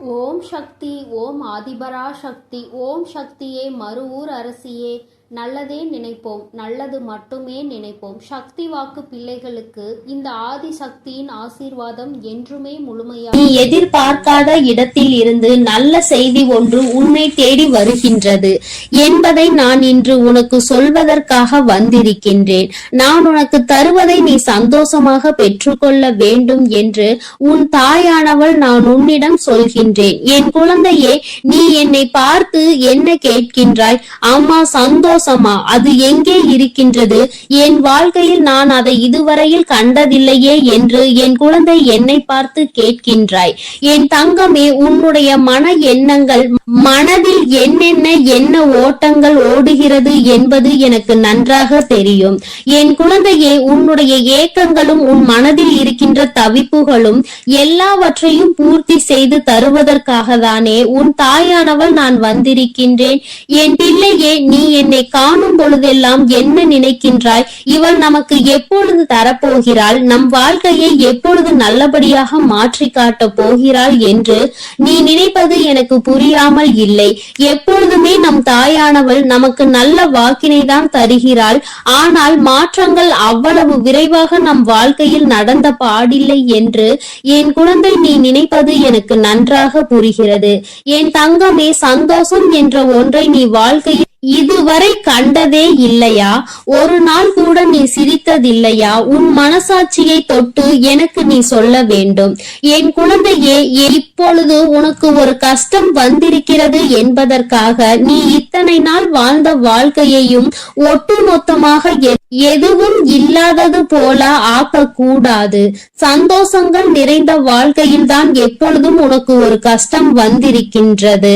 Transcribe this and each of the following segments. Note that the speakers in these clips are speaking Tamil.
ஓம் சக்தி ஓம் ஆதிபரா சக்தி ஓம் சக்தியே மறுவூர் அரசியே. நல்லதே நினைப்போம் நல்லது மட்டுமே நினைப்போம். சக்தி வாக்கு பிள்ளைகளுக்கு இந்த ஆதி சக்தியின் ஆசீர்வாதம் என்றுமே முழுமையாக நீ எதிர்பார்க்காத இடத்தில் இருந்து நல்ல செய்தி ஒன்று உன்னை தேடி வருகின்றது. என்பதை நான் இன்று உனக்கு சொல்வதற்காக வந்திருக்கின்றேன். நான் உனக்கு தருவதை நீ சந்தோஷமாக பெற்றுக்கொள்ள வேண்டும் என்று உன் தாயானவள் நான் உன்னிடம் சொல்கின்றேன். என் குழந்தையே நீ என்னை பார்த்து என்ன கேட்கின்றாய்? அம்மா சந்தோஷம் சந்தோஷமா? அது எங்கே இருக்கின்றது? என் வாழ்க்கையில் நான் அதை இதுவரையில் கண்டதில்லையே என்று என் குழந்தை என்னை பார்த்து கேட்கின்றாய். என் தங்கமே உன்னுடைய மன எண்ணங்கள் மனதில் என்னென்ன என்ன ஓட்டங்கள் ஓடுகிறது என்பது எனக்கு நன்றாக தெரியும். என் குழந்தையே உன்னுடைய ஏக்கங்களும் உன் மனதில் இருக்கின்ற தவிப்புகளும் எல்லாவற்றையும் பூர்த்தி செய்து தருவதற்காக தானே உன் தாயானவள் நான் வந்திருக்கின்றேன். என் பிள்ளையே நீ என்னை காணும் பொழுதெல்லாம் என்ன நினைக்கின்றாய்? இவள் நமக்கு எப்பொழுது தரப்போகிறாள்? நம் வாழ்க்கையை எப்பொழுது நல்லபடியாக மாற்றி காட்டப் போகிறாள் என்று நீ நினைப்பது எனக்கு புரியாமல் இல்லை. எப்பொழுதுமே நம் தாயானவள் நமக்கு நல்ல வாக்கினை தான் தருகிறாள். ஆனால் மாற்றங்கள் அவ்வளவு விரைவாக நம் வாழ்க்கையில் நடந்த பாடில்லை என்று என் குழந்தை நீ நினைப்பது எனக்கு நன்றாக புரிகிறது. என் தங்கமே சந்தோஷம் என்ற ஒன்றை நீ வாழ்க்கையில் இதுவரை கண்டதே இல்லையா? ஒரு நாள் கூட நீ சிரித்ததில்லையா? உன் மனசாட்சியை தொட்டு எனக்கு நீ சொல்ல வேண்டும். என் குழந்தையே இப்பொழுது உனக்கு ஒரு கஷ்டம் வந்திருக்கிறது என்பதற்காக நீ இத்தனை நாள் வாழ்ந்த வாழ்க்கையையும் ஒட்டுமொத்தமாக எதுவும் இல்லாதது போல ஆக்கக்கூடாது. சந்தோஷங்கள் நிறைந்த வாழ்க்கையில் தான் எப்பொழுதும் உனக்கு ஒரு கஷ்டம் வந்திருக்கின்றது.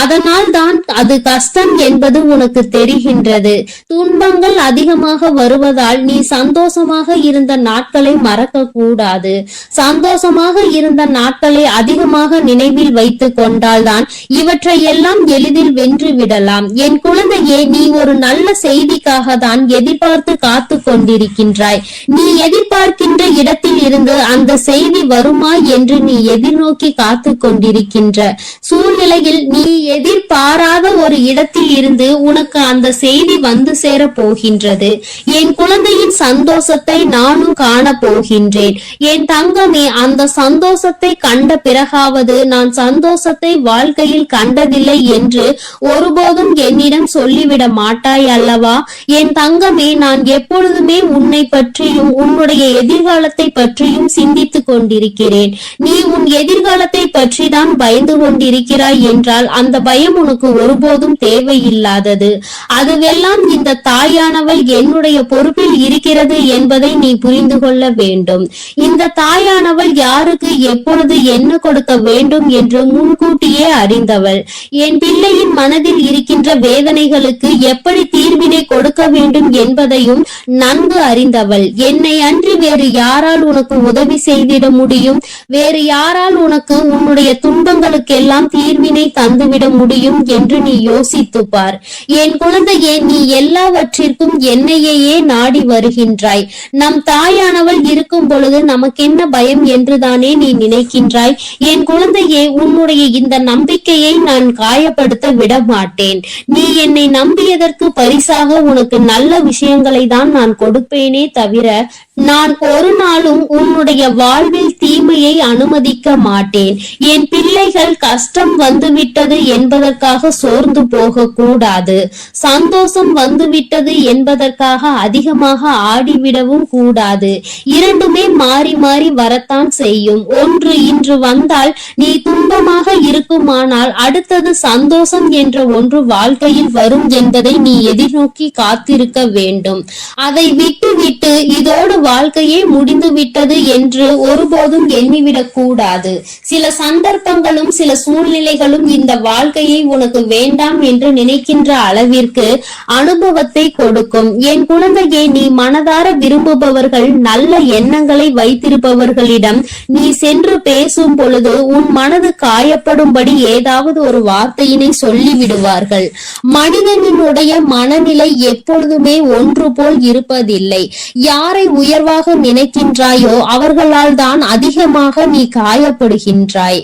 அதனால் தான் அது கஷ்டம் என்பது உனக்கு தெரிகின்றது. துன்பங்கள் அதிகமாக வருவதால் நீ சந்தோஷமாக இருந்த நாட்களை மறக்க கூடாது சந்தோஷமாக இருந்த நாட்களை அதிகமாக நினைவில் வைத்துக் கொண்டால்தான் இவற்றை எல்லாம் எளிதில் வென்று விடலாம். என் குழந்தையே நீ ஒரு நல்ல செய்திக்காக தான் எதிர்பார்த்து காத்து கொண்டிருக்கின்றாய் நீ எதிர்பார்க்கின்ற இடத்தில் இருந்து அந்த செய்தி வருமா என்று நீ எதிர்நோக்கி காத்து கொண்டிருக்கின்ற சூழ்நிலையில் நீ எதிர்பாராத ஒரு இடத்தில் இருந்து உனக்கு அந்த செய்தி வந்து சேர போகின்றது. என் குழந்தையின் சந்தோஷத்தை நானும் காண போகின்றேன். என் தங்கமே அந்த சந்தோஷத்தை கண்ட பிறகாவது நான் சந்தோஷத்தை வாழ்க்கையில் கண்டதில்லை என்று ஒருபோதும் என்னிடம் சொல்லிவிட மாட்டாய் அல்லவா? என் தங்கமே நான் எப்பொழுதுமே உன்னை பற்றியும் உன்னுடைய எதிர்காலத்தை பற்றியும் சிந்தித்துக் கொண்டிருக்கிறேன். நீ உன் எதிர்காலத்தை பற்றி தான் பயந்து கொண்டிருக்கிறாய் என்றால் அந்த பயம் உனக்கு ஒருபோதும் தேவையில்லாதது. அதுவெல்லாம் இந்த தாயானவள் என்னுடைய பொறுப்பில் இருக்கிறது என்பதை நீ புரிந்து கொள்ள வேண்டும். இந்த தாயானவள் யாருக்கு எப்பொழுது என்ன கொடுக்க வேண்டும் என்று முன்கூட்டியே அறிந்தவள். என் பிள்ளையின் மனதில் இருக்கின்ற வேதனைகளுக்கு எப்படி தீர்வினை கொடுக்க வேண்டும் என்பதையும் நன்கு அறிந்தவள். என்னை அன்றி வேறு யாரால் உனக்கு உதவி செய்திட முடியும்? வேறு யாரால் உனக்கு உன்னுடைய துன்பங்களுக்கெல்லாம் தீர்வினை தந்துவிட முடியும் என்று நீ யோசித்து பார் என் குழந்தையே நீ எல்லாவற்றிற்கும் என்னையே நாடி வருகின்றாய். நம் தாயானவள் இருக்கும் பொழுது நமக்கென்ன பயம் என்றுதானே நீ நினைக்கின்றாய்? என் குழந்தையே உன்னுடைய இந்த நம்பிக்கையை நான் காயப்படுத்த விட மாட்டேன் நீ என்னை நம்பியதற்கு பரிசாக உனக்கு நல்ல விஷயங்களை தான் நான் கொடுப்பேனே தவிர நான் ஒரு நாளும் உன்னுடைய வாழ்வில் தீமையை அனுமதிக்க மாட்டேன். என் பிள்ளைகள் கஷ்டம் வந்துவிட்டது என்பதற்காக சோர்ந்து போக கூடாது சந்தோஷம் வந்துவிட்டது என்பதற்காக அதிகமாக ஆடிவிடவும் கூடாது. இரண்டுமே மாறி மாறி வரத்தான் செய்யும். ஒன்று இன்று வந்தால் நீ துன்பமாக இருக்குமானால் அடுத்தது சந்தோஷம் என்ற ஒன்று வாழ்க்கையில் வரும் என்பதை நீ எதிர்நோக்கி காத்திருக்க வேண்டும். அதை விட்டுவிட்டு இதோடு வாழ்க்கையே முடிந்து விட்டது என்று ஒருபோதும் எண்ணிவிடக் கூடாது சில சந்தர்ப்பங்களும் சில சூழ்நிலைகளும் இந்த வாழ்க்கையை உனக்கு வேண்டாம் என்று நினைக்கின்ற அளவிற்கு அனுபவத்தை கொடுக்கும். என் குழந்தையை நீ மனதார விரும்புபவர்கள் நல்ல எண்ணங்களை வைத்திருப்பவர்களிடம் நீ சென்று பேசும் பொழுது உன் மனது காயப்படும்படி ஏதாவது ஒரு வார்த்தையினை சொல்லிவிடுவார்கள். மனிதனினுடைய மனநிலை எப்பொழுதுமே ஒன்று போல் இருப்பதில்லை. யாரை உயர் உயர்வாக நினைக்கின்றாயோ அவர்களால் தான் அதிகமாக நீ காயப்படுகின்றாய்.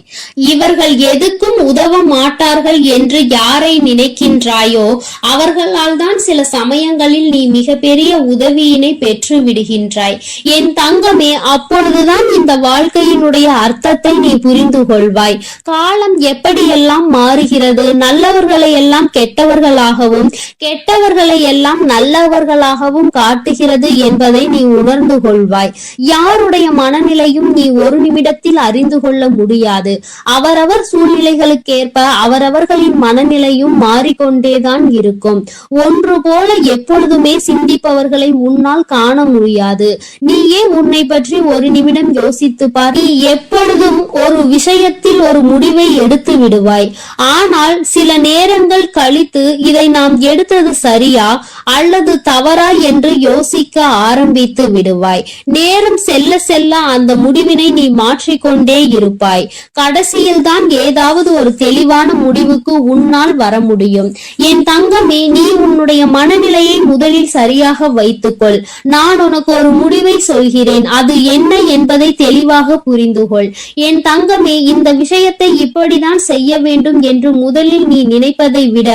இவர்கள் எதுக்கும் உதவ மாட்டார்கள் என்று யாரை நினைக்கின்றாயோ அவர்களால் தான் சில சமயங்களில் நீ மிகப்பெரிய உதவியினை பெற்று விடுகின்றாய் என் தங்கமே அப்பொழுதுதான் இந்த வாழ்க்கையினுடைய அர்த்தத்தை நீ புரிந்து கொள்வாய் காலம் எப்படியெல்லாம் மாறுகிறது நல்லவர்களை எல்லாம் கெட்டவர்களாகவும் கெட்டவர்களை எல்லாம் நல்லவர்களாகவும் காட்டுகிறது என்பதை நீ உணர் உணர்ந்து கொள்வாய். யாருடைய மனநிலையும் நீ ஒரு நிமிடத்தில் அறிந்து கொள்ள முடியாது. அவரவர் சூழ்நிலைகளுக்கேற்ப அவரவர்களின் மனநிலையும் மாறிக்கொண்டேதான் இருக்கும். ஒன்று போல எப்பொழுதுமே சிந்திப்பவர்களை உன்னால் காண முடியாது. நீயே உன்னை பற்றி ஒரு நிமிடம் யோசித்து பார். நீ எப்பொழுதும் ஒரு விஷயத்தில் ஒரு முடிவை எடுத்து விடுவாய். ஆனால் சில நேரங்கள் கழித்து இதை நாம் எடுத்தது சரியா அல்லது தவறா என்று யோசிக்க ஆரம்பித்து விடுவாய் நேரம் செல்ல செல்ல அந்த முடிவினை நீ மாற்றிக்கொண்டே இருப்பாய். கடைசியில் தான் ஏதாவது ஒரு தெளிவான முடிவுக்கு உன்னால் வர முடியும். என் தங்கமே நீ உன்னுடைய மனநிலையை முதலில் சரியாக வைத்துக்கொள். நான் உனக்கு ஒரு முடிவை சொல்கிறேன். அது என்ன என்பதை தெளிவாக புரிந்துகொள். என் தங்கமே இந்த விஷயத்தை இப்படிதான் செய்ய வேண்டும் என்று முதலில் நீ நினைப்பதை விட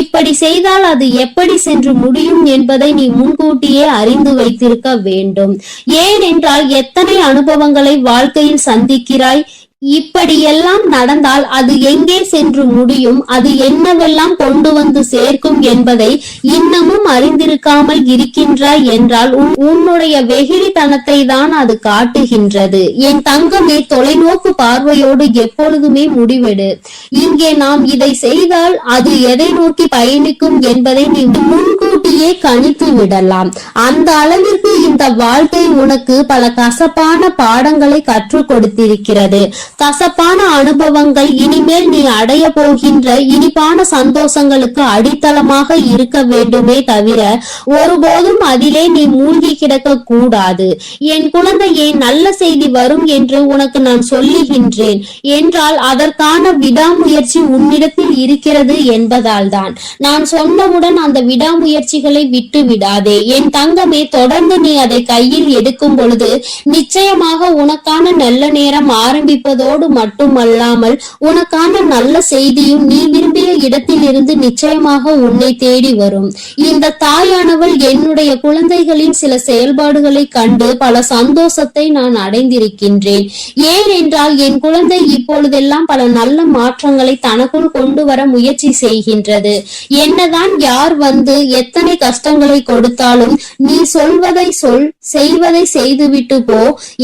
இப்படி செய்தால் அது எப்படி சென்று முடியும் என்பதை நீ முன்கூட்டியே அறிந்து வைத்திருக்க வேண்டும். ஏனென்றால் எத்தனை அனுபவங்களை வாழ்க்கையில் சந்திக்கிறாய்? இப்படியெல்லாம் நடந்தால் அது எங்கே சென்று முடியும்? அது என்னவெல்லாம் கொண்டு வந்து சேர்க்கும் என்பதை இன்னமும் அறிந்திருக்காமல் இருக்கின்றாய் என்றால் உன்னுடைய வெகுளித்தனத்தை தான் அது காட்டுகின்றது. என் தங்கமே தொலைநோக்கு பார்வையோடு எப்பொழுதுமே முடிவெடு. இங்கே நாம் இதை செய்தால் அது எதை நோக்கி பயணிக்கும் என்பதை நீ முன்கூட்டியே கணித்து விடலாம். அந்த அளவிற்கு இந்த வாழ்க்கை உனக்கு பல கசப்பான பாடங்களை கற்றுக் கொடுத்திருக்கிறது. கசப்பான அனுபவங்கள் இனிமேல் நீ அடைய போகின்ற இனிப்பான சந்தோஷங்களுக்கு அடித்தளமாக இருக்க வேண்டுமே தவிர ஒருபோதும் அதிலே நீ மூழ்கி கிடக்க கூடாது. என் குழந்தையே நல்ல செய்தி வரும் என்று உனக்கு நான் சொல்லுகின்றேன். என்றால் அதற்கான விடாமுயற்சி உன்னிடத்தில் இருக்கிறது என்பதால் தான் நான் சொன்னவுடன் அந்த விடாமுயற்சிகளை விட்டு விடாதே என் தங்கமே தொடர்ந்து நீ அதை கையில் எடுக்கும் பொழுது நிச்சயமாக உனக்கான நல்ல நேரம் ஆரம்பிப்பது ஆரம்பிப்பதோடு மட்டுமல்லாமல் உனக்கான நல்ல செய்தியும் நீ விரும்பிய இடத்திலிருந்து நிச்சயமாக உன்னை தேடி வரும். இந்த தாயானவள் என்னுடைய குழந்தைகளின் சில செயல்பாடுகளை கண்டு பல சந்தோஷத்தை நான் அடைந்திருக்கின்றேன். ஏன் என்றால் என் குழந்தை இப்பொழுதெல்லாம் பல நல்ல மாற்றங்களை தனக்குள் கொண்டு வர முயற்சி செய்கின்றது. என்னதான் யார் வந்து எத்தனை கஷ்டங்களை கொடுத்தாலும் நீ சொல்வதை சொல் செய்வதை செய்துவிட்டு போ.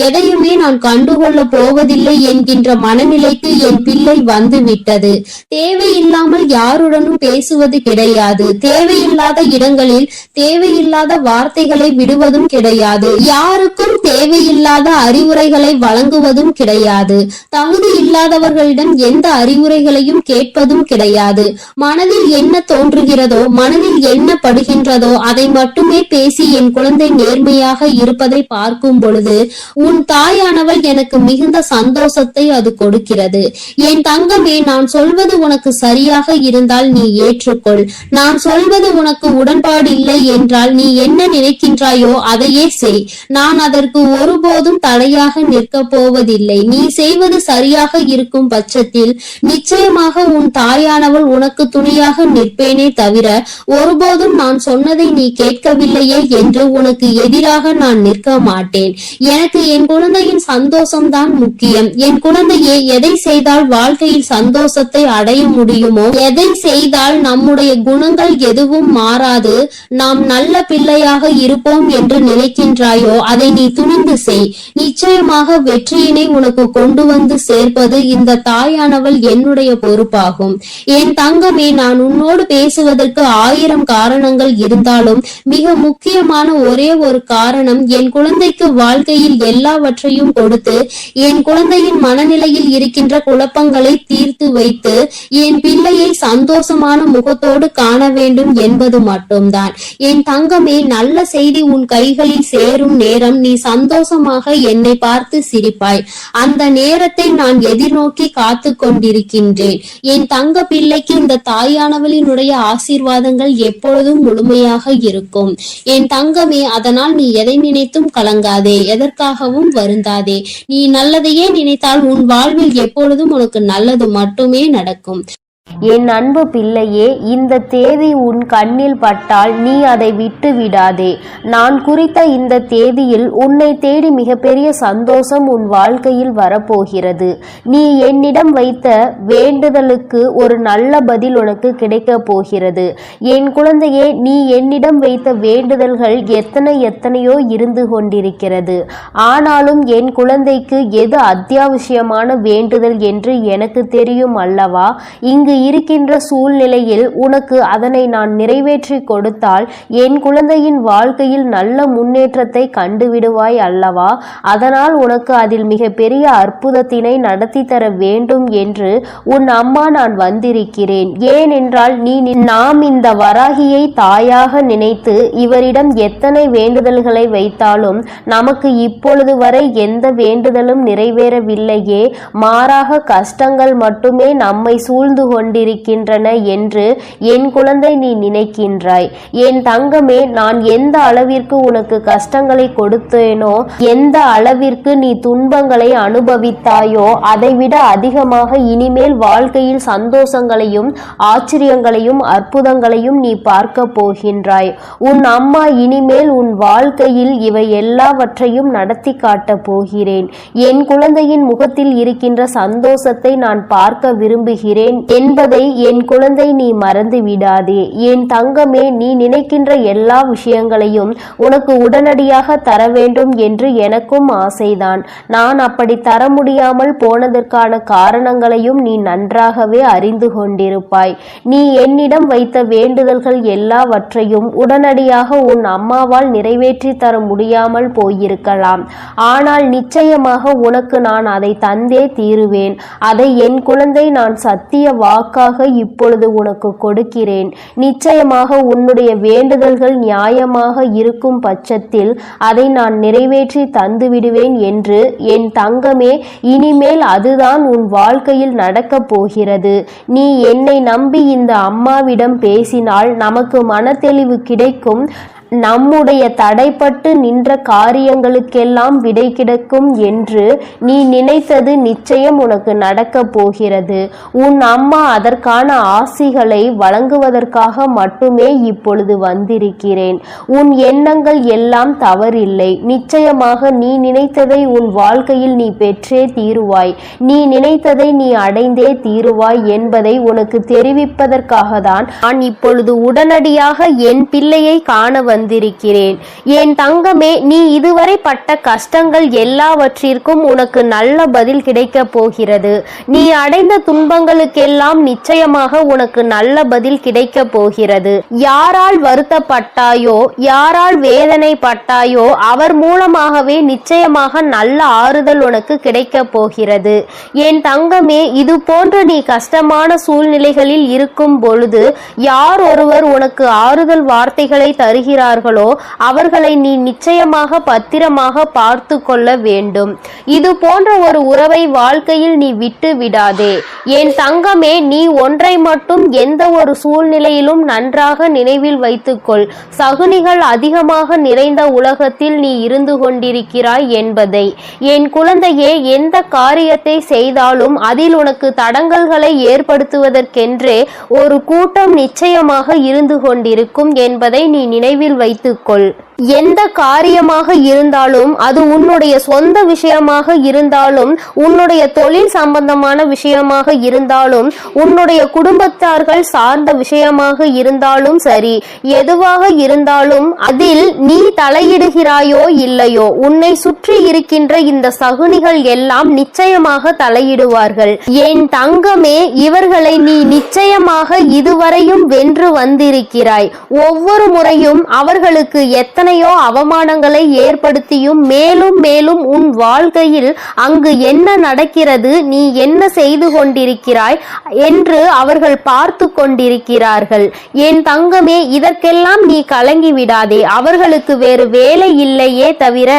எதையுமே நான் கண்டுகொள்ள போவதில்லை என் என்கின்ற மனநிலைக்கு என் பிள்ளை வந்து விட்டது தேவையில்லாமல் யாருடனும் பேசுவது கிடையாது. தேவையில்லாத இடங்களில் தேவையில்லாத வார்த்தைகளை விடுவதும் கிடையாது. யாருக்கும் தேவையில்லாத அறிவுரைகளை வழங்குவதும் கிடையாது. தகுதி இல்லாதவர்களிடம் எந்த அறிவுரைகளையும் கேட்பதும் கிடையாது. மனதில் என்ன தோன்றுகிறதோ மனதில் என்ன படுகின்றதோ அதை மட்டுமே பேசி என் குழந்தை நேர்மையாக இருப்பதை பார்க்கும் பொழுது உன் தாயானவள் எனக்கு மிகுந்த சந்தோஷத்தை அது கொடுக்கிறது. என் தங்கமே நான் சொல்வது உனக்கு சரியாக இருந்தால் நீ ஏற்றுக்கொள். நான் சொல்வது உனக்கு உடன்பாடு இல்லை என்றால் நீ என்ன நினைக்கின்றாயோ அதையே செய். நான் அதற்கு ஒருபோதும் தடையாக நிற்க போவதில்லை. நீ செய்வது சரியாக இருக்கும் பட்சத்தில் நிச்சயமாக உன் தாயானவள் உனக்கு துணையாக நிற்பேனே தவிர ஒருபோதும் நான் சொன்னதை நீ கேட்கவில்லையே என்று உனக்கு எதிராக நான் நிற்க மாட்டேன். எனக்கு என் குழந்தையின் சந்தோஷம்தான் முக்கியம். என் குழந்தையே எதை செய்தால் வாழ்க்கையில் சந்தோஷத்தை அடைய முடியுமோ? எதை செய்தால் நம்முடைய குணங்கள் எதுவும் மாறாது? நாம் நல்ல பிள்ளையாக இருப்போம் என்று நினைக்கின்றாயோ அதை நீ துணிந்து செய். நிச்சயமாக வெற்றியினை உனக்கு கொண்டு வந்து சேர்ப்பது இந்த தாயானவள் என்னுடைய பொறுப்பாகும். என் தங்கமே நான் உன்னோடு பேசுவதற்கு ஆயிரம் காரணங்கள் இருந்தாலும் மிக முக்கியமான ஒரே ஒரு காரணம் என் குழந்தைக்கு வாழ்க்கையில் எல்லாவற்றையும் கொடுத்து என் குழந்தையின் மனநிலையில் இருக்கின்ற குழப்பங்களை தீர்த்து வைத்து என் பிள்ளையை சந்தோஷமான முகத்தோடு காண வேண்டும் என்பது மட்டும்தான். என் தங்கமே நல்ல செய்தி உன் கைகளில் சேரும் நேரம் நீ சந்தோஷமாக என்னை பார்த்து சிரிப்பாய். அந்த நேரத்தை நான் எதிர்நோக்கி காத்து கொண்டிருக்கின்றேன். என் தங்க பிள்ளைக்கு இந்த தாயானவளினுடைய ஆசீர்வாதங்கள் எப்பொழுதும் முழுமையாக இருக்கும். என் தங்கமே அதனால் நீ எதை நினைத்தும் கலங்காதே எதற்காகவும் வருந்தாதே. நீ நல்லதையே நினைத்தால் உன் வாழ்வில் எப்பொழுதும் உனக்கு நல்லது மட்டுமே நடக்கும். என் அன்பு பிள்ளையே இந்த தேதி உன் கண்ணில் பட்டால் நீ அதை விட்டு விடாதே. நான் குறித்த இந்த தேதியில் உன்னை தேடி மிகப்பெரிய சந்தோஷம் உன் வாழ்க்கையில் வரப்போகிறது. நீ என்னிடம் வைத்த வேண்டுதலுக்கு ஒரு நல்ல பதில் உனக்கு கிடைக்கப் போகிறது. என் குழந்தையே நீ என்னிடம் வைத்த வேண்டுதல்கள் எத்தனை எத்தனையோ இருந்து கொண்டிருக்கிறது. ஆனாலும் என் குழந்தைக்கு எது அத்தியாவசியமான வேண்டுதல் என்று எனக்கு தெரியும் அல்லவா? இங்கு இருக்கின்ற சூழ்நிலையில் உனக்கு அதனை நான் நிறைவேற்றி கொடுத்தால் என் குழந்தையின் வாழ்க்கையில் நல்ல முன்னேற்றத்தை கண்டுவிடுவாய் அல்லவா? அதனால் உனக்கு அதில் மிகப்பெரிய அற்புதத்தினை நடத்தி தர வேண்டும் என்று உன் அம்மா நான் வந்திருக்கிறேன். ஏனென்றால் நீ நாம் இந்த வராகியை தாயாக நினைத்து இவரிடம் எத்தனை வேண்டுதல்களை வைத்தாலும் நமக்கு இப்பொழுது வரை எந்த வேண்டுதலும் நிறைவேறவில்லையே. மாறாக கஷ்டங்கள் மட்டுமே நம்மை சூழ்ந்து கொண்டிருக்கின்றன என்று என் குழந்தை நீ நினைக்கின்றாய். என் தங்கமே நான் எந்த அளவிற்கு உனக்கு கஷ்டங்களை கொடுத்தேனோ எந்த அளவிற்கு நீ துன்பங்களை அனுபவித்தாயோ அதைவிட அதிகமாக இனிமேல் வாழ்க்கையில் சந்தோஷங்களையும் ஆச்சரியங்களையும் அற்புதங்களையும் நீ பார்க்க போகின்றாய். உன் அம்மா இனிமேல் உன் வாழ்க்கையில் இவை எல்லாவற்றையும் நடத்தி காட்டப் போகிறேன். என் குழந்தையின் முகத்தில் இருக்கின்ற சந்தோஷத்தை நான் பார்க்க விரும்புகிறேன். என்பதை என் குழந்தை நீ மறந்து விடாதே. என் தங்கமே நீ நினைக்கின்ற எல்லா விஷயங்களையும் உனக்கு உடனடியாக தர வேண்டும் என்று எனக்கும் ஆசைதான். நான் அப்படி தர முடியாமல் போனதற்கான காரணங்களையும் நீ நன்றாகவே அறிந்து கொண்டிருப்பாய். நீ என்னிடம் வைத்த வேண்டுதல்கள் எல்லாவற்றையும் உடனடியாக உன் அம்மாவால் நிறைவேற்றி தர முடியாமல் போயிருக்கலாம். ஆனால் நிச்சயமாக உனக்கு நான் அதை தந்தே தீருவேன். அதை என் குழந்தை நான் சத்திய வாக்காக இப்பொழுது உனக்கு கொடுக்கிறேன். நிச்சயமாக உன்னுடைய வேண்டுதல்கள் நியாயமாக இருக்கும் பட்சத்தில் அதை நான் நிறைவேற்றி தந்து விடுவேன் என்று என் தங்கமே இனிமேல் அதுதான் உன் வாழ்க்கையில் நடக்கப் போகிறது. நீ என்னை நம்பி இந்த அம்மாவிடம் பேசினால் நமக்கு மனத்தெளிவு கிடைக்கும். நம்முடைய தடைப்பட்டு நின்ற காரியங்களுக்கெல்லாம் விடை கிடைக்கும் என்று நீ நினைத்தது நிச்சயம் உனக்கு நடக்கப் போகிறது. உன் அம்மா அதற்கான ஆசிகளை வழங்குவதற்காக மட்டுமே இப்பொழுது வந்திருக்கிறேன். உன் எண்ணங்கள் எல்லாம் தவறில்லை. நிச்சயமாக நீ நினைத்ததை உன் வாழ்க்கையில் நீ பெற்றே தீருவாய். நீ நினைத்ததை நீ அடைந்தே தீருவாய் என்பதை உனக்கு தெரிவிப்பதற்காக தான் நான் இப்பொழுது உடனடியாக என் பிள்ளையை காண வந்திருக்கிறேன் என் தங்கமே நீ இதுவரை பட்ட கஷ்டங்கள் எல்லாவற்றிற்கும் உனக்கு நல்ல பதில் கிடைக்கப் போகிறது. நீ அடைந்த துன்பங்களுக்கெல்லாம் நிச்சயமாக உனக்கு நல்ல பதில் கிடைக்கப் போகிறது. யாரால் வருத்தப்பட்டாயோ யாரால் வேதனை பட்டாயோ அவர் மூலமாகவே நிச்சயமாக நல்ல ஆறுதல் உனக்கு கிடைக்கப் போகிறது. என் தங்கமே இது போன்ற நீ கஷ்டமான சூழ்நிலைகளில் இருக்கும் பொழுது யார் ஒருவர் உனக்கு ஆறுதல் வார்த்தைகளை தருகிறார் தருகிறார்களோ அவர்களை நீ நிச்சயமாக பத்திரமாக பார்த்து கொள்ள வேண்டும். இது போன்ற ஒரு உறவை வாழ்க்கையில் நீ விட்டு விடாதே. என் தங்கமே நீ ஒன்றை மட்டும் எந்த ஒரு சூழ்நிலையிலும் நன்றாக நினைவில் வைத்துக்கொள். சகுனிகள் அதிகமாக நிறைந்த உலகத்தில் நீ இருந்து கொண்டிருக்கிறாய் என்பதை. என் குழந்தையே எந்த காரியத்தை செய்தாலும் அதில் உனக்கு தடங்கல்களை ஏற்படுத்துவதற்கென்றே ஒரு கூட்டம் நிச்சயமாக இருந்து கொண்டிருக்கும் என்பதை நீ நினைவில் வைத்துக்கொள். எந்த காரியமாக இருந்தாலும் அது உன்னுடைய சொந்த விஷயமாக இருந்தாலும் உன்னுடைய தொழில் சம்பந்தமான விஷயமாக இருந்தாலும் உன்னுடைய குடும்பத்தார்கள் சார்ந்த விஷயமாக இருந்தாலும் சரி எதுவாக இருந்தாலும் அதில் நீ தலையிடுகிறாயோ இல்லையோ உன்னை சுற்றி இருக்கின்ற இந்த சகுனிகள் எல்லாம் நிச்சயமாக தலையிடுவார்கள். என் தங்கமே இவர்களை நீ நிச்சயமாக இதுவரையும் வென்று வந்திருக்கிறாய். ஒவ்வொரு முறையும் அவர்களுக்கு எத்தனை எத்தனையோ அவமானங்களை ஏற்படுத்தியும் மேலும் மேலும் உன் வாழ்க்கையில் அங்கு என்ன நடக்கிறது நீ என்ன செய்து கொண்டிருக்கிறாய் என்று அவர்கள் பார்த்து கொண்டிருக்கிறார்கள். என் தங்கமே இதற்கெல்லாம் நீ கலங்கி விடாதே. அவர்களுக்கு வேறு வேலை இல்லையே தவிர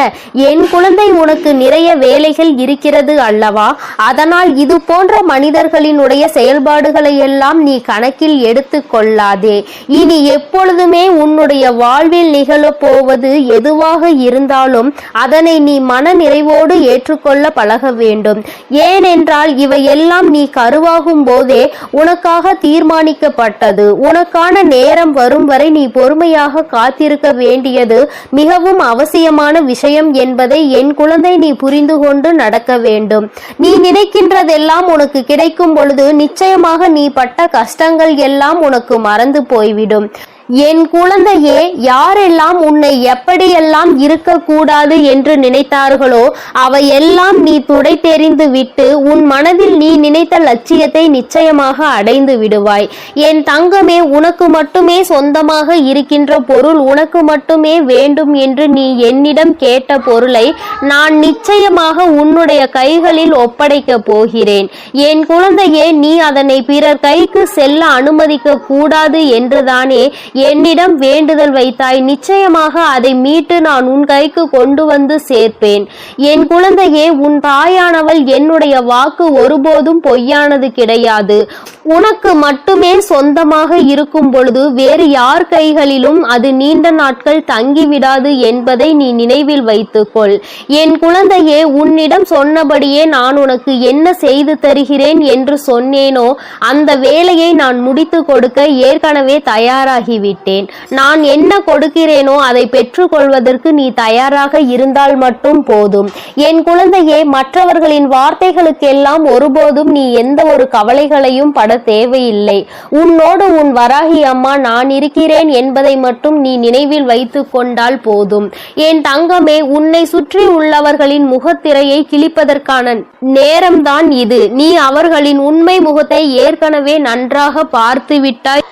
என் குழந்தை உனக்கு நிறைய வேலைகள் இருக்கிறது அல்லவா? அதனால் இது போன்ற மனிதர்களினுடைய செயல்பாடுகளை எல்லாம் நீ கணக்கில் எடுத்து கொள்ளாதே. இனி எப்பொழுதுமே உன்னுடைய வாழ்வில் நிகழப்போ போவது எதுவாக இருந்தாலும் அதனை நீ மன நிறைவோடு ஏற்றுக்கொள்ள பழக வேண்டும். ஏனென்றால் இவையெல்லாம் நீ கருவாகும் போதே உனக்காக தீர்மானிக்கப்பட்டது. உனக்கான நேரம் வரும் வரை நீ பொறுமையாக காத்திருக்க வேண்டியது மிகவும் அவசியமான விஷயம் என்பதை என் குழந்தை நீ புரிந்து கொண்டு நடக்க வேண்டும். நீ நினைக்கின்றதெல்லாம் உனக்கு கிடைக்கும் பொழுது நிச்சயமாக நீ பட்ட கஷ்டங்கள் எல்லாம் உனக்கு மறந்து போய்விடும். என் குழந்தையே யாரெல்லாம் உன்னை எப்படியெல்லாம் இருக்கக்கூடாது என்று நினைத்தார்களோ அவையெல்லாம் நீ துடை தெரிந்து விட்டு உன் மனதில் நீ நினைத்த லட்சியத்தை நிச்சயமாக அடைந்து விடுவாய். என் தங்கமே உனக்கு மட்டுமே சொந்தமாக இருக்கின்ற பொருள் உனக்கு மட்டுமே வேண்டும் என்று நீ என்னிடம் கேட்ட பொருளை நான் நிச்சயமாக உன்னுடைய கைகளில் ஒப்படைக்கப் போகிறேன். என் குழந்தையே நீ அதனை பிறர் கைக்கு செல்ல அனுமதிக்க கூடாது என்றுதானே என்னிடம் வேண்டுதல் வைத்தாய் நிச்சயமாக அதை மீட்டு நான் உன் கைக்கு கொண்டு வந்து சேர்ப்பேன். என் குழந்தையே உன் தாயானவள் என்னுடைய வாக்கு ஒருபோதும் பொய்யானது கிடையாது. உனக்கு மட்டுமே சொந்தமாக இருக்கும் பொழுது வேறு யார் கைகளிலும் அது நீண்ட நாட்கள் தங்கிவிடாது என்பதை நீ நினைவில் வைத்துக்கொள். என் குழந்தையே உன்னிடம் சொன்னபடியே நான் உனக்கு என்ன செய்து தருகிறேன் என்று சொன்னேனோ அந்த வேலையை நான் முடித்து கொடுக்க ஏற்கனவே தயாராகிவிட்டேன். நான் என்ன கொடுக்கிறேனோ அதை பெற்றுக்கொள்வதற்கு நீ தயாராக இருந்தால் மட்டும் போதும். என் குழந்தையே மற்றவர்களின் வார்த்தைகளுக்கெல்லாம் ஒருபோதும் நீ எந்த ஒரு கவலைகளையும் பட தேவையில்லை. உன்னோடு உன் வராகி அம்மா நான் இருக்கிறேன் என்பதை மட்டும் நீ நினைவில் வைத்துக் கொண்டால் போதும். என் தங்கமே உன்னை சுற்றி உள்ளவர்களின் முகத்திரையை கிழிப்பதற்கான நேரம்தான் இது. நீ அவர்களின் உண்மை முகத்தை ஏற்கனவே நன்றாக பார்த்து விட்டாய்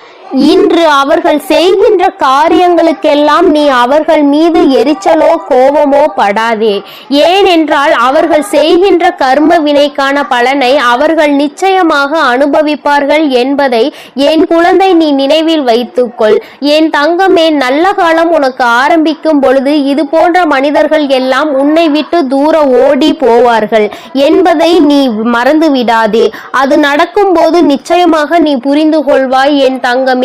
இன்று அவர்கள் செய்கின்ற காரியங்களுக்கெல்லாம் நீ அவர்கள் மீது எரிச்சலோ கோபமோ படாதே. ஏனென்றால் அவர்கள் செய்கின்ற கர்ம வினைக்கான பலனை அவர்கள் நிச்சயமாக அனுபவிப்பார்கள் என்பதை என் குழந்தை நீ நினைவில் வைத்துக்கொள். என் தங்கமே நல்ல காலம் உனக்கு ஆரம்பிக்கும் பொழுது இது போன்ற மனிதர்கள் எல்லாம் உன்னை விட்டு தூர ஓடி போவார்கள் என்பதை நீ மறந்து விடாதே அது நடக்கும்போது நிச்சயமாக நீ புரிந்து கொள்வாய் என் தங்கமே.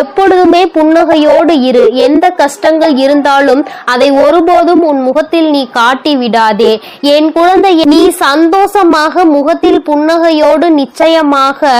எப்பொழுதுமே புன்னகையோடு இரு. எந்த கஷ்டங்கள் இருந்தாலும் அதை ஒருபோதும் உன் முகத்தில் நீ காட்டி விடாதே. என் குழந்தை நீ சந்தோஷமாக முகத்தில் புன்னகையோடு நிச்சயமாக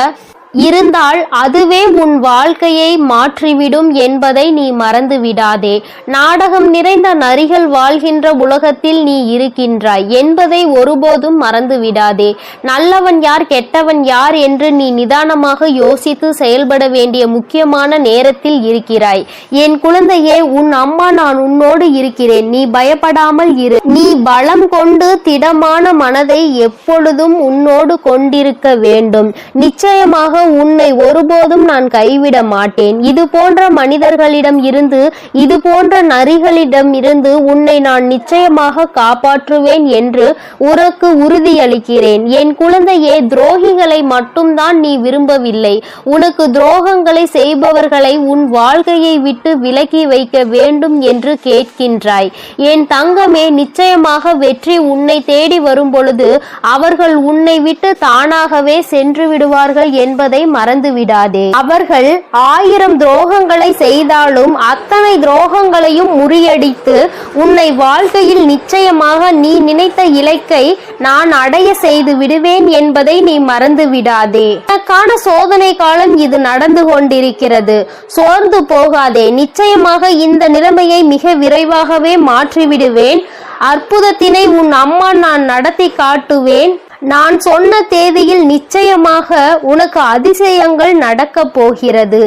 இருந்தால் அதுவே உன் வாழ்க்கையை மாற்றிவிடும் என்பதை நீ மறந்து விடாதே நாடகம் நிறைந்த நரிகள் வாழ்கின்ற உலகத்தில் நீ இருக்கின்றாய் என்பதை ஒருபோதும் மறந்து விடாதே நல்லவன் யார் கெட்டவன் யார் என்று நீ நிதானமாக யோசித்து செயல்பட வேண்டிய முக்கியமான நேரத்தில் இருக்கிறாய். என் குழந்தையே உன் அம்மா நான் உன்னோடு இருக்கிறேன். நீ பயப்படாமல் இரு. நீ பலம் கொண்டு திடமான மனதை எப்பொழுதும் உன்னோடு கொண்டிருக்க வேண்டும். நிச்சயமாக உன்னை ஒருபோதும் நான் கைவிட மாட்டேன். இது போன்ற மனிதர்களிடம் இருந்து இது போன்ற நரிகளிடம் இருந்து உன்னை நான் நிச்சயமாக காப்பாற்றுவேன் என்று உனக்கு உறுதியளிக்கிறேன். என் குழந்தையே துரோகிகளை மட்டும்தான் நீ விரும்பவில்லை. உனக்கு துரோகங்களை செய்பவர்களை உன் வாழ்க்கையை விட்டு விலக்கி வைக்க வேண்டும் என்று கேட்கின்றாய். என் தங்கமே நிச்சயமாக வெற்றி உன்னை தேடி வரும் பொழுது அவர்கள் உன்னை விட்டு தானாகவே சென்று விடுவார்கள் என்பதை என்பதை மறந்து விடாதே. அவர்கள் ஆயிரம் துரோகங்களை செய்தாலும் அத்தனை துரோகங்களையும் முறியடித்து உன்னை வாழ்க்கையில் நிச்சயமாக நீ நினைத்த இலக்கை நான் அடைய செய்து விடுவேன் என்பதை நீ மறந்து விடாதே. உனக்கான சோதனை காலம் இது நடந்து கொண்டிருக்கிறது. சோர்ந்து போகாதே. நிச்சயமாக இந்த நிலைமையை மிக விரைவாகவே மாற்றிவிடுவேன். அற்புதத்தினை உன் அம்மா நான் நடத்தி காட்டுவேன். நான் சொன்ன தேதியில் நிச்சயமாக உனக்கு அதிசயங்கள் நடக்கப் போகிறது.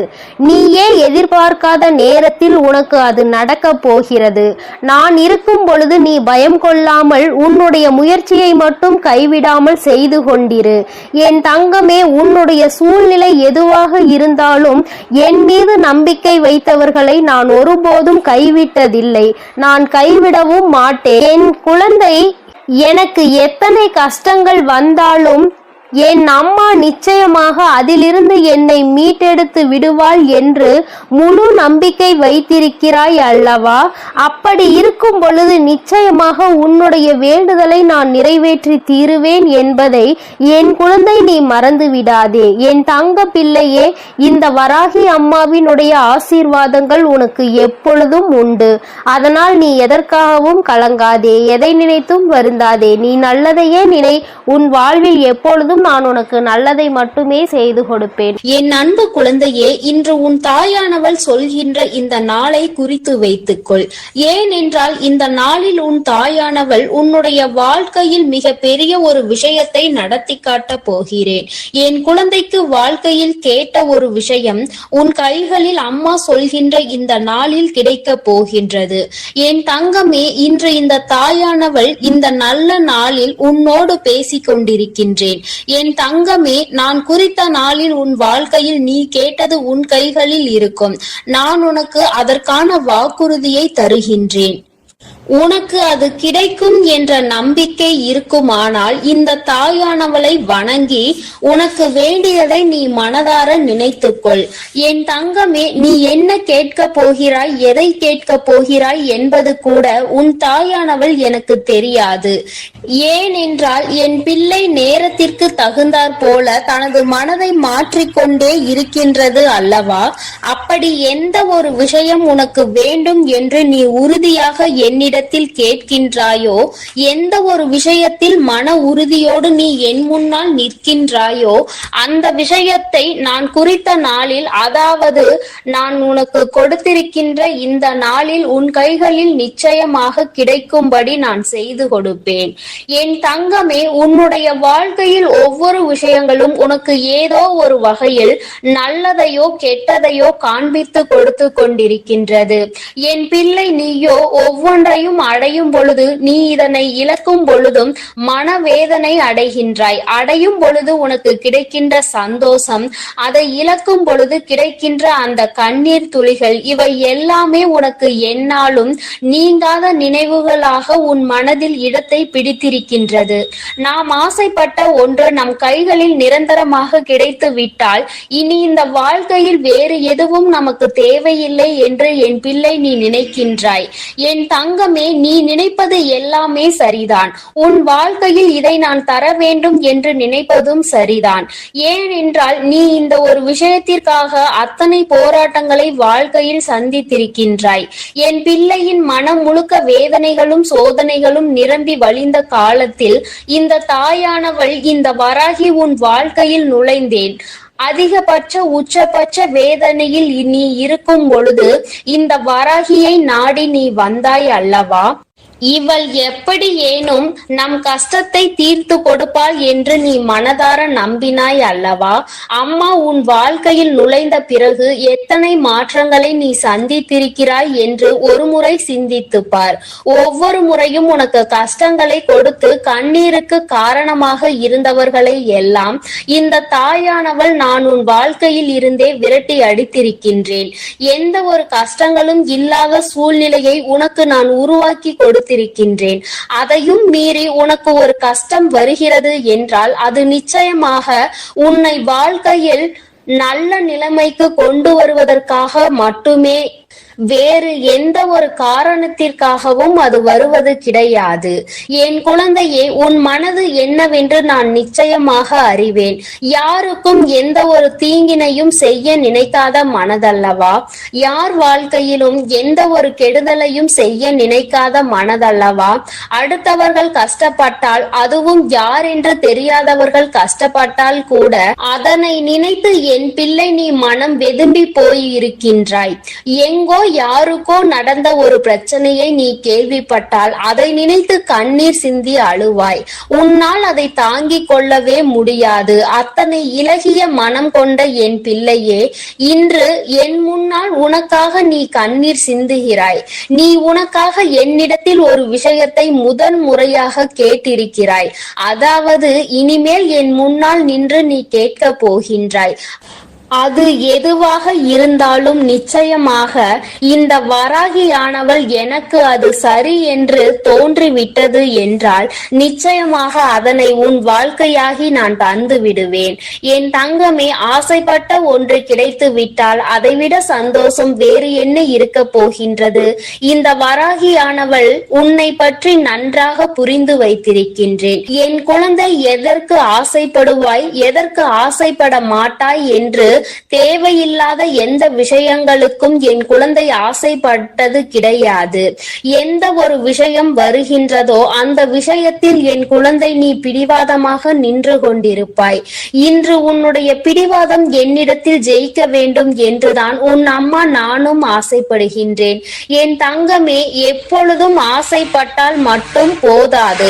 நீயே எதிர்பார்க்காத நேரத்தில் உனக்கு அது நடக்கப் போகிறது. நான் இருக்கும் பொழுது நீ பயம் கொள்ளாமல் உன்னுடைய முயற்சியை மட்டும் கைவிடாமல் செய்து கொண்டிரு. என் தங்கமே உன்னுடைய சூழ்நிலை எதுவாக இருந்தாலும் என் மீது நம்பிக்கை வைத்தவர்களை நான் ஒருபோதும் கைவிட்டதில்லை. நான் கைவிடவும் மாட்டேன். என் குழந்தை எனக்கு எத்தனை கஷ்டங்கள் வந்தாலும் என் அம்மா நிச்சயமாக அதிலிருந்து என்னை மீட்டெடுத்து விடுவாள் என்று முழு நம்பிக்கை வைத்திருக்கிறாய் அல்லவா? அப்படி இருக்கும் பொழுது நிச்சயமாக உன்னுடைய வேண்டுதலை நான் நிறைவேற்றி தீருவேன் என்பதை என் குழந்தை நீ மறந்து விடாதே. என் தங்க பிள்ளையே இந்த வராகி அம்மாவினுடைய ஆசீர்வாதங்கள் உனக்கு எப்பொழுதும் உண்டு. அதனால் நீ எதற்காகவும் கலங்காதே எதை நினைத்தும் வருந்தாதே. நீ நல்லதையே நினை உன் வாழ்வில் எப்பொழுதும் நான் உனக்கு நல்லதை மட்டுமே செய்து கொடுப்பேன். என் அன்பு குழந்தையே இன்று உன் தாயானவள் சொல்கின்ற இந்த நாளை குறித்து வைத்துக்கொள். ஏனென்றால் இந்த நாளில் உன் தாயானவள் உன்னுடைய வாழ்க்கையில் மிக பெரிய ஒரு விஷயத்தை நடத்தி காட்டப் போகிறேன். என் குழந்தைக்கு வாழ்க்கையில் கேட்ட ஒரு விஷயம் உன் கைகளில் அம்மா சொல்கின்ற இந்த நாளில் கிடைக்க போகின்றது. என் தங்கமே இன்று இந்த தாயானவள் இந்த நல்ல நாளில் உன்னோடு பேசிக் கொண்டிருக்கின்றேன் என் தங்கமே நான் குறித்த நாளில் உன் வாழ்க்கையில் நீ கேட்டது உன் கைகளில் இருக்கும். நான் உனக்கு அதற்கான வாக்குறுதியை தருகின்றேன். உனக்கு அது கிடைக்கும் என்ற நம்பிக்கை இருக்குமானால் இந்த தாயானவளை வணங்கி உனக்கு வேண்டியதை நீ மனதார நினைத்துக்கொள். என் தங்கமே நீ என்ன கேட்க போகிறாய் எதை கேட்க போகிறாய் என்பது கூட உன் தாயானவள் எனக்கு தெரியாது. ஏனென்றால் என் பிள்ளை நேரத்திற்கு தகுந்தாற் போல தனது மனதை மாற்றிக்கொண்டே இருக்கின்றது அல்லவா? அப்படி எந்த ஒரு விஷயம் உனக்கு வேண்டும் என்று நீ உறுதியாக என்னிடத்தில் கேட்கின்றாயோ? எந்த ஒரு விஷயத்தில் மன உறுதியோடு நீ என் முன்னால் நிற்கின்றாயோ? அந்த விஷயத்தை நான் குறித்த நாளில் அதாவது நான் உனக்கு கொடுத்திருக்கின்ற இந்த நாளில் உன் கைகளில் நிச்சயமாக கிடைக்கும்படி நான் செய்து கொடுப்பேன். என் தங்கமே உன்னுடைய வாழ்க்கையில் ஒவ்வொரு விஷயங்களும் உனக்கு ஏதோ ஒரு வகையில் நல்லதையோ கெட்டதையோ காண்பித்து கொடுத்து கொண்டிருக்கின்றது. என் பிள்ளை நீயோ ஒவ்வொன்றையும் அடையும் பொழுது நீ இதனை இழக்கும் பொழுதும் மனவேதனை அடைகின்றாய். அடையும் பொழுது உனக்கு கிடைக்கின்ற சந்தோஷம் அதை இழக்கும் பொழுது கிடைக்கின்ற அந்த கண்ணீர் துளிகள் இவை எல்லாமே உனக்கு என்னாலும் நீங்காத நினைவுகளாக உன் மனதில் இடத்தை பிடித்திருக்கின்றது. நாம் ஆசைப்பட்ட ஒன்று நம் கைகளில் நிரந்தரமாக கிடைத்து விட்டால் இனி இந்த வாழ்க்கையில் வேறு எதுவும் நமக்கு தேவையில்லை என்று என் பிள்ளை நீ நினைக்கின்றாய். என் தங்கம் நீ நினைப்பது எல்லாமே சரிதான். உன் வாழ்க்கையில் இதை நான் தர வேண்டும் என்று நினைப்பதும் சரிதான். ஏனென்றால் நீ இந்த ஒரு விஷயத்திற்காக அத்தனை போராட்டங்களை வாழ்க்கையில் சந்தித்திருக்கின்றாய். என் பிள்ளையின் மனம் முழுக்க வேதனைகளும் சோதனைகளும் நிரம்பி வழிந்த காலத்தில் இந்த தாயானவள் இந்த வராகி உன் வாழ்க்கையில் நுழைந்தேன். அதிகபட்ச உச்சபட்ச வேதனையில் நீ இருக்கும் பொழுது இந்த வராகியை நாடி நீ வந்தாய் அல்லவா? இவள் எப்படி ஏனும் நம் கஷ்டத்தை தீர்த்து கொடுப்பாள் என்று நீ மனதார நம்பினாய் அல்லவா? அம்மா உன் வாழ்க்கையில் நுழைந்த பிறகு எத்தனை மாற்றங்களை நீ சந்தித்திருக்கிறாய் என்று ஒரு முறை சிந்தித்து பார். ஒவ்வொரு முறையும் உனக்கு கஷ்டங்களை கொடுத்து கண்ணீருக்கு காரணமாக இருந்தவர்களை எல்லாம் இந்த தாயானவள் நான் உன் வாழ்க்கையில் இருந்தே விரட்டி அடித்திருக்கின்றேன். எந்த ஒரு கஷ்டங்களும் இல்லாத சூழ்நிலையை உனக்கு நான் உருவாக்கி கொடுத்திருக்கின்றேன். அதையும் மீறி உனக்கு ஒரு கஷ்டம் வருகிறது என்றால் அது நிச்சயமாக உன்னை வாழ்க்கையில் நல்ல நிலைமைக்கு கொண்டு வருவதற்காக மட்டுமே வேறு எந்த ஒரு காரணத்திற்காகவும் அது வருவது கிடையாது. என் குழந்தையே உன் மனது என்னவென்று நான் நிச்சயமாக அறிவேன். யாருக்கும் எந்த ஒரு தீங்கினையும் செய்ய நினைக்காத மனதல்லவா? யார் வாழ்க்கையிலும் எந்த ஒரு கெடுதலையும் செய்ய நினைக்காத மனதல்லவா? அடுத்தவர்கள் கஷ்டப்பட்டால் அதுவும் யார் என்று தெரியாதவர்கள் கஷ்டப்பட்டால் கூட அதனை நினைத்து என் பிள்ளை நீ மனம் வெதும்பி போய் இருக்கின்றாய் எங்கோ யாருக்கோ நடந்த ஒரு பிரச்சனையை நீ கேள்விப்பட்டால் அதை நினைத்து கண்ணீர் சிந்தி அழுவாய். உன்னால் அதை தாங்கிக் கொள்ளவே முடியாது. அத்தனை இலகிய மனம் கொண்ட என் பிள்ளையே இன்று என் முன்னால் உனக்காக நீ கண்ணீர் சிந்துகிறாய். நீ உனக்காக என்னிடத்தில் ஒரு விஷயத்தை முதன் முறையாக கேட்டிருக்கிறாய். அதாவது இனிமேல் என் முன்னால் நின்று நீ கேட்கப் போகின்றாய். அது எதுவாக இருந்தாலும் நிச்சயமாக இந்த வராகியானவள் எனக்கு அது சரி என்று தோன்றிவிட்டது என்றால் நிச்சயமாக அதனை உன் வாழ்க்கையாகி நான் தந்து விடுவேன். என் தங்கமே ஆசைப்பட்ட ஒன்று கிடைத்து விட்டால் அதைவிட சந்தோஷம் வேறு என்ன இருக்க போகின்றது? இந்த வராகியானவள் உன்னை பற்றி நன்றாக புரிந்து வைத்திருக்கின்றேன். என் குழந்தை எதற்கு ஆசைப்படுவாய் எதற்கு ஆசைப்பட மாட்டாய் என்று தேவையில்லாத எந்த விஷயங்களுக்கும் என் குழந்தை ஆசைப்பட்டது கிடையாது. எந்த ஒரு விஷயம் வருகின்றதோ அந்த விஷயத்தில் என் குழந்தை நீ பிடிவாதமாக நின்று கொண்டிருப்பாய். இன்று உன்னுடைய பிடிவாதம் என்னிடத்தில் ஜெயிக்க வேண்டும் என்றுதான் உன் அம்மா நானும் ஆசைப்படுகின்றேன். என் தங்கமே எப்பொழுதும் ஆசைப்பட்டால் மட்டும் போதாது.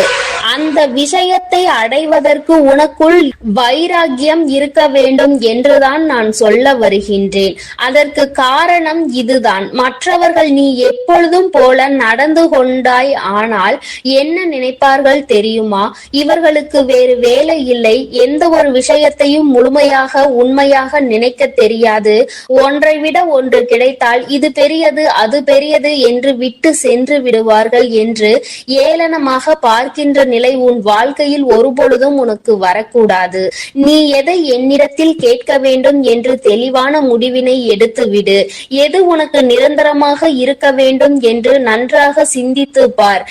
அந்த விஷயத்தை அடைவதற்கு உனக்குள் வைராக்கியம் இருக்க வேண்டும் என்றுதான் நான் சொல்ல வருகின்றேன். அதற்கு காரணம் இதுதான். மற்றவர்கள் நீ எப்பொழுதும் போல நடந்து கொண்டாய் ஆனால் என்ன நினைப்பார்கள் தெரியுமா? இவர்களுக்கு வேறு வேலை இல்லை. எந்த ஒரு விஷயத்தையும் முழுமையாக உண்மையாக நினைக்க தெரியாது. ஒன்றை விட ஒன்று கிடைத்தால் இது பெரியது அது பெரியது என்று விட்டு சென்று விடுவார்கள் என்று ஏளனமாக பார்க்கின்ற நிலை உன் வாழ்க்கையில் ஒருபொழுதும் உனக்கு வரக்கூடாது. நீ எதை என்னிடத்தில் கேட்க வேண்டும் என்று தெளிவான முடிவினை எடுத்துவிடு. எது உனக்கு நிரந்தரமாக இருக்க வேண்டும் என்று நன்றாக சிந்தித்து பார்.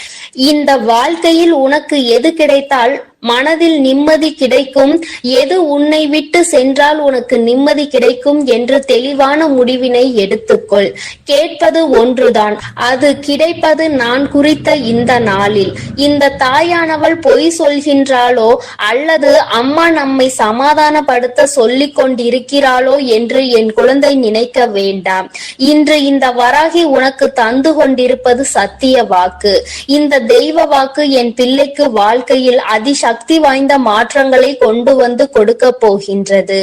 இந்த வாழ்க்கையில் உனக்கு எது கிடைத்தால் மனதில் நிம்மதி கிடைக்கும். எது உன்னை விட்டு சென்றால் உனக்கு நிம்மதி கிடைக்கும் என்று தெளிவான முடிவினை எடுத்துக்கொள். கேட்பது ஒன்றுதான். அது கிடைப்பது நான் குறித்த இந்த நாளில். இந்த தாயானவள் பொய் சொல்கின்றாளோ அல்லது அம்மா நம்மை சமாதானப்படுத்த சொல்லிக் கொண்டிருக்கிறாளோ என்று என் குழந்தை நினைக்க வேண்டாம். இன்று இந்த வராகி உனக்கு தந்து கொண்டிருப்பது சத்திய வாக்கு. இந்த தெய்வ வாக்கு என் பிள்ளைக்கு வாழ்க்கையில் அதிசக்தி சக்தி வாய்ந்த மாற்றங்களை கொண்டு வந்து கொடுக்க போகின்றது.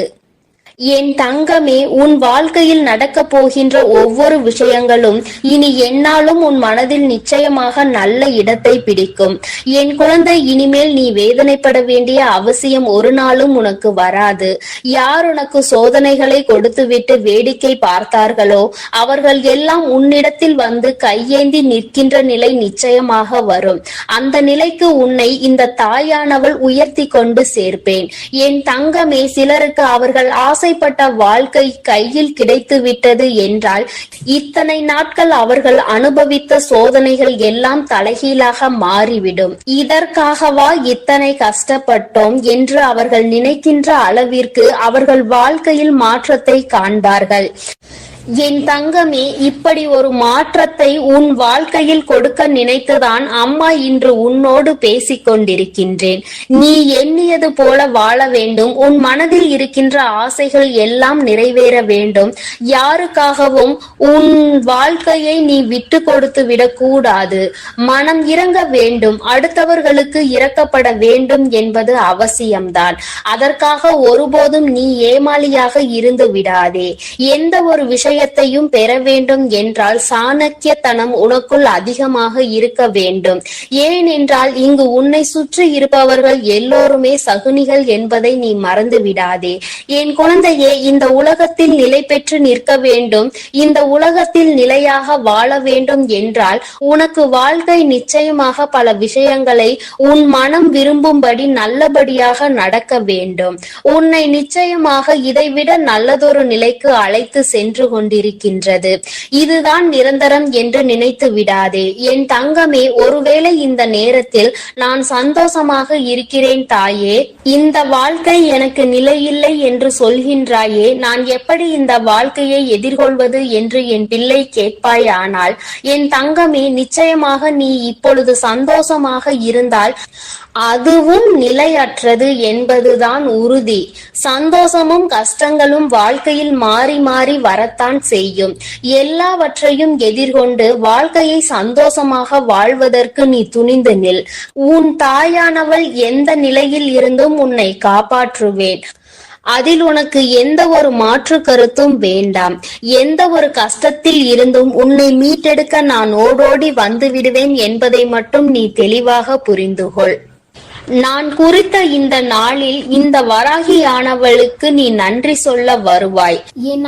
என் தங்கமே உன் வாழ்க்கையில் நடக்க போகின்ற ஒவ்வொரு விஷயங்களும் இனி என்னாலும் உன் மனதில் நிச்சயமாக நல்ல இடத்தை பிடிக்கும். என் குழந்தை இனிமேல் நீ வேதனைப்பட வேண்டிய அவசியம் ஒரு நாளும் உனக்கு வராது. யார் உனக்கு சோதனைகளை கொடுத்துவிட்டு வேடிக்கை பார்த்தார்களோ அவர்கள் எல்லாம் உன்னிடத்தில் வந்து கையேந்தி நிற்கின்ற நிலை நிச்சயமாக வரும். அந்த நிலைக்கு உன்னை இந்த தாயானவள் உயர்த்தி கொண்டு சேர்ப்பேன். என் தங்கமே சிலருக்கு அவர்கள் ஆசை ஆசைப்பட்ட வாழ்க்கை கையில் கிடைத்து விட்டது என்றால் இத்தனை நாட்கள் அவர்கள் அனுபவித்த சோதனைகள் எல்லாம் தலைகீழாக மாறிவிடும். இதற்காகவா இத்தனை கஷ்டப்பட்டோம் என்று அவர்கள் நினைக்கின்ற அளவிற்கு அவர்கள் வாழ்க்கையில் மாற்றத்தை காண்பார்கள். என் தங்கமே இப்படி ஒரு மாற்றத்தை உன் வாழ்க்கையில் கொடுக்க நினைத்துதான் அம்மா இன்று உன்னோடு பேசிக் கொண்டிருக்கின்றேன். நீ எண்ணியது போல வாழ வேண்டும். உன் மனதில் இருக்கின்ற ஆசைகள் எல்லாம் நிறைவேற வேண்டும். யாருக்காகவும் உன் வாழ்க்கையை நீ விட்டு கொடுத்து விடக்கூடாது. மனம் இறங்க வேண்டும். அடுத்தவர்களுக்கு இறக்கப்பட வேண்டும் என்பது அவசியம்தான். அதற்காக ஒருபோதும் நீ ஏமாளியாக இருந்து விடாதே. எந்த ஒரு விஷயத்தையும் பெற வேண்டும் என்றால் சாணக்கியத்தனம் உனக்குள் அதிகமாக இருக்க வேண்டும். ஏனென்றால் இங்கு உன்னை சுற்றி இருப்பவர்கள் எல்லோருமே சகுனிகள் என்பதை நீ மறந்து விடாதே. என் குழந்தையே இந்த உலகத்தில் நிலை பெற்று நிற்க வேண்டும். இந்த உலகத்தில் நிலையாக வாழ வேண்டும் என்றால் உனக்கு வாழ்க்கை நிச்சயமாக பல விஷயங்களை உன் மனம் விரும்பும்படி நல்லபடியாக நடக்க வேண்டும். உன்னை நிச்சயமாக இதைவிட நல்லதொரு நிலைக்கு அழைத்து சென்று கொண்டு கொண்டிருக்கின்றது. இதுதான் நிரந்தரம் என்று நினைத்து விடாதே. என் தங்கமே ஒருவேளை இந்த நேரத்தில் நான் சந்தோஷமாக இருக்கிறேன் தாயே. இந்த வாழ்க்கை எனக்கு நிலையில்லை என்று சொல்கின்றாயே. நான் எப்படி இந்த வாழ்க்கையை எதிர்கொள்வது என்று என் பிள்ளை கேட்பாயானால் என் தங்கமே நிச்சயமாக நீ இப்பொழுது சந்தோஷமாக இருந்தால் அதுவும் நிலையற்றது என்பதுதான் உறுதி. சந்தோஷமும் கஷ்டங்களும் வாழ்க்கையில் மாறி மாறி வரத்தான் தான் செய்யும். எல்லாவற்றையும் எதிர்கொண்டு வாழ்க்கையை சந்தோஷமாக வாழ்வதற்கு நீ துணிந்து நில். உன் தாயானவள் எந்த நிலையில் இருந்தும் உன்னை காப்பாற்றுவேன். அதில் உனக்கு எந்த ஒரு மாற்று கருத்தும் வேண்டாம். எந்த ஒரு கஷ்டத்தில் இருந்தும் உன்னை மீட்டெடுக்க நான் ஓடோடி வந்து விடுவேன் என்பதை மட்டும் நீ தெளிவாக புரிந்துகொள் நான் குறித்த இந்த நாளில் இந்த வராகியானவளுக்கு நீ நன்றி சொல்ல வருவாய். என்